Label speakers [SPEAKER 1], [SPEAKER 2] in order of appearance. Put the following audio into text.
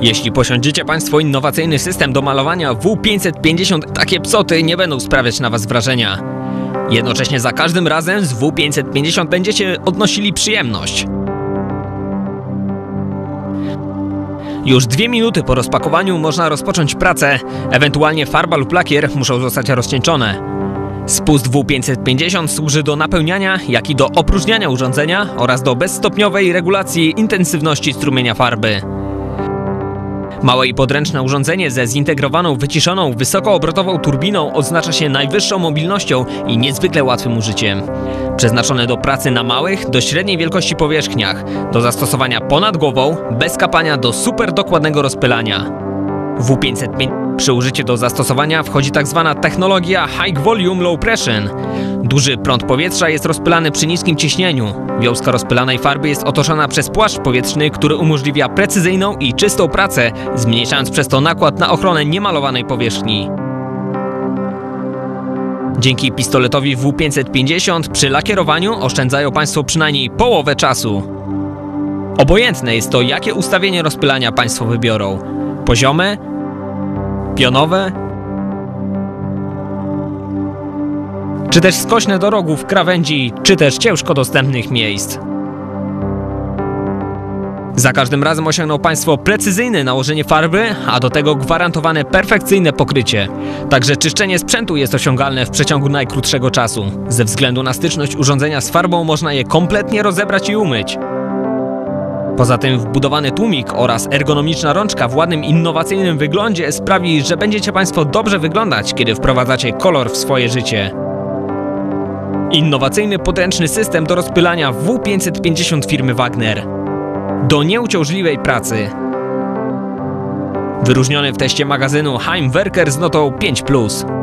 [SPEAKER 1] Jeśli posiądziecie Państwo innowacyjny system do malowania W550, takie psoty nie będą sprawiać na Was wrażenia. Jednocześnie za każdym razem z W550 będziecie odnosili przyjemność. Już dwie minuty po rozpakowaniu można rozpocząć pracę, ewentualnie farba lub lakier muszą zostać rozcieńczone. Spust W550 służy do napełniania, jak i do opróżniania urządzenia oraz do bezstopniowej regulacji intensywności strumienia farby. Małe i podręczne urządzenie ze zintegrowaną, wyciszoną, wysokoobrotową turbiną odznacza się najwyższą mobilnością i niezwykle łatwym użyciem. Przeznaczone do pracy na małych do średniej wielkości powierzchniach, do zastosowania ponad głową, bez kapania do super dokładnego rozpylania. W505 przy użyciu do zastosowania wchodzi tak zwana technologia High Volume Low Pressure. Duży prąd powietrza jest rozpylany przy niskim ciśnieniu. Wiązka rozpylanej farby jest otoczona przez płaszcz powietrzny, który umożliwia precyzyjną i czystą pracę, zmniejszając przez to nakład na ochronę niemalowanej powierzchni. Dzięki pistoletowi W550 przy lakierowaniu oszczędzają Państwo przynajmniej połowę czasu. Obojętne jest to, jakie ustawienie rozpylania Państwo wybiorą. Poziome, pionowe, czy też skośne do rogów krawędzi, czy też ciężko dostępnych miejsc. Za każdym razem osiągną Państwo precyzyjne nałożenie farby, a do tego gwarantowane perfekcyjne pokrycie. Także czyszczenie sprzętu jest osiągalne w przeciągu najkrótszego czasu. Ze względu na styczność urządzenia z farbą można je kompletnie rozebrać i umyć. Poza tym wbudowany tłumik oraz ergonomiczna rączka w ładnym, innowacyjnym wyglądzie sprawi, że będziecie Państwo dobrze wyglądać, kiedy wprowadzacie kolor w swoje życie. Innowacyjny podręczny system do rozpylania W550 firmy Wagner. Do nieuciążliwej pracy. Wyróżniony w teście magazynu Heimwerker z notą 5+.